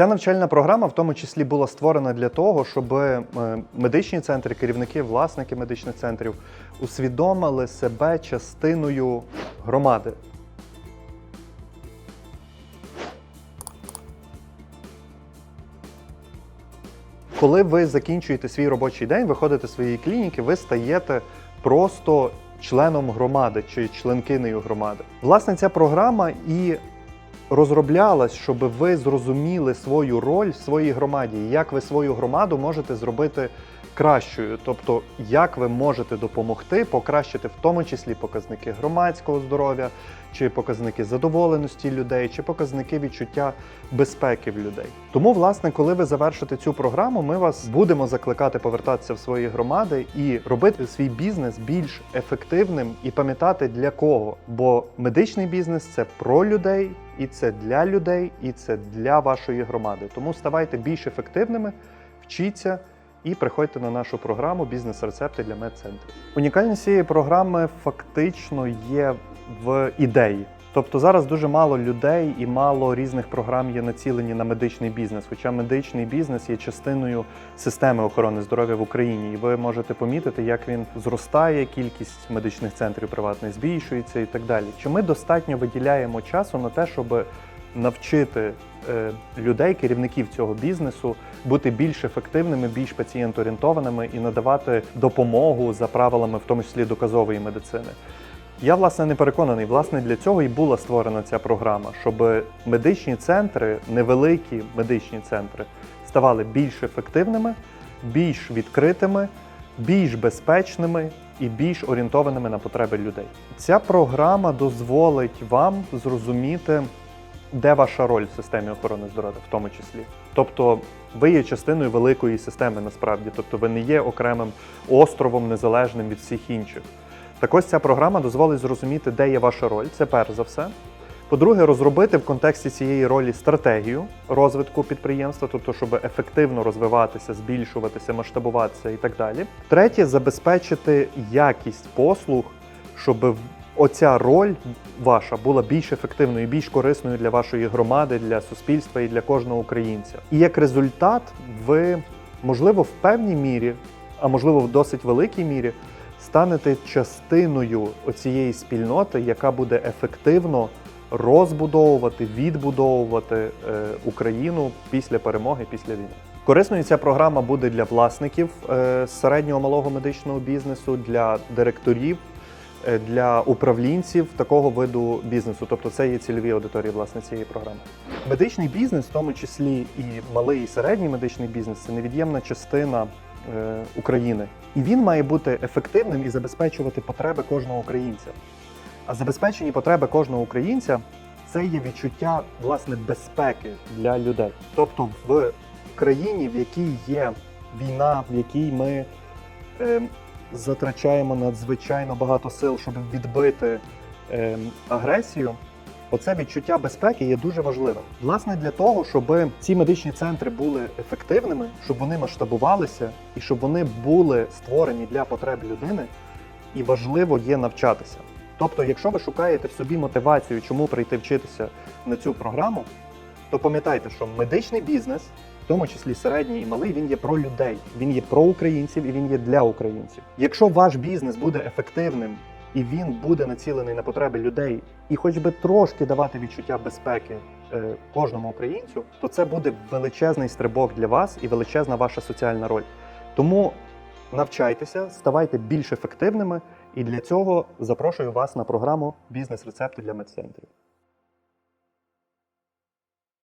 Ця навчальна програма в тому числі була створена для того, щоб е, медичні центри, керівники, власники медичних центрів усвідомили себе частиною громади. Коли ви закінчуєте свій робочий день, виходите з своєї клініки, ви стаєте просто членом громади чи членкинею громади. Власне, ця програма і розроблялась, щоб ви зрозуміли свою роль в своїй громаді, як ви свою громаду можете зробити кращою, тобто як ви можете допомогти покращити в тому числі показники громадського здоров'я, чи показники задоволеності людей, чи показники відчуття безпеки в людей. Тому, власне, коли ви завершите цю програму, ми вас будемо закликати повертатися в свої громади і робити свій бізнес більш ефективним і пам'ятати для кого. Бо медичний бізнес це про людей, і це для людей, і це для вашої громади. Тому ставайте більш ефективними, вчіться. І приходьте на нашу програму Бізнес-рецепти для медцентрів. Унікальність цієї програми фактично є в ідеї. Тобто зараз дуже мало людей і мало різних програм є націлені на медичний бізнес. Хоча медичний бізнес є частиною системи охорони здоров'я в Україні, і ви можете помітити, як він зростає, кількість медичних центрів приватних збільшується і так далі. Чи ми достатньо виділяємо часу на те, щоб навчити е, людей, керівників цього бізнесу, бути більш ефективними, більш пацієнт-орієнтованими і надавати допомогу за правилами, в тому числі доказової медицини. Я власне не переконаний, власне для цього і була створена ця програма, щоб медичні центри, невеликі медичні центри, ставали більш ефективними, більш відкритими, більш безпечними і більш орієнтованими на потреби людей. Ця програма дозволить вам зрозуміти, де ваша роль в системі охорони здоров'я, в тому числі. Тобто, ви є частиною великої системи насправді, тобто ви не є окремим островом незалежним від всіх інших. Так ось ця програма дозволить зрозуміти, де є ваша роль. Це перш за все. По-друге, розробити в контексті цієї ролі стратегію розвитку підприємства, тобто, щоб ефективно розвиватися, збільшуватися, масштабуватися і так далі. Третє, забезпечити якість послуг, щоб оця роль ваша була більш ефективною, більш корисною для вашої громади, для суспільства і для кожного українця. І як результат, ви, можливо, в певній мірі, а можливо, в досить великій мірі, станете частиною оцієї спільноти, яка буде ефективно розбудовувати, відбудовувати е, Україну після перемоги, після війни. Корисною ця програма буде для власників е, середнього малого медичного бізнесу, для директорів, е, для управлінців такого виду бізнесу. Тобто це є цільові аудиторії власне цієї програми. Медичний бізнес, в тому числі і малий і середній медичний бізнес, це невід'ємна частина України. І він має бути ефективним і забезпечувати потреби кожного українця. А забезпечені потреби кожного українця це є відчуття власне безпеки для людей. Тобто в країні, в якій є війна, в якій ми е, затрачаємо надзвичайно багато сил, щоб відбити е, агресію. Оце відчуття безпеки є дуже важливим. Власне, для того, щоб ці медичні центри були ефективними, щоб вони масштабувалися і щоб вони були створені для потреб людини, і важливо є навчатися. Тобто, якщо ви шукаєте в собі мотивацію, чому прийти вчитися на цю програму, то пам'ятайте, що медичний бізнес, в тому числі середній і малий, він є про людей, він є про українців і він є для українців. Якщо ваш бізнес буде ефективним і він буде націлений на потреби людей, і хоч би трошки давати відчуття безпеки е, кожному українцю, то це буде величезний стрибок для вас і величезна ваша соціальна роль. Тому навчайтеся, ставайте більш ефективними, і для цього запрошую вас на програму Бізнес-рецепти для медцентрів.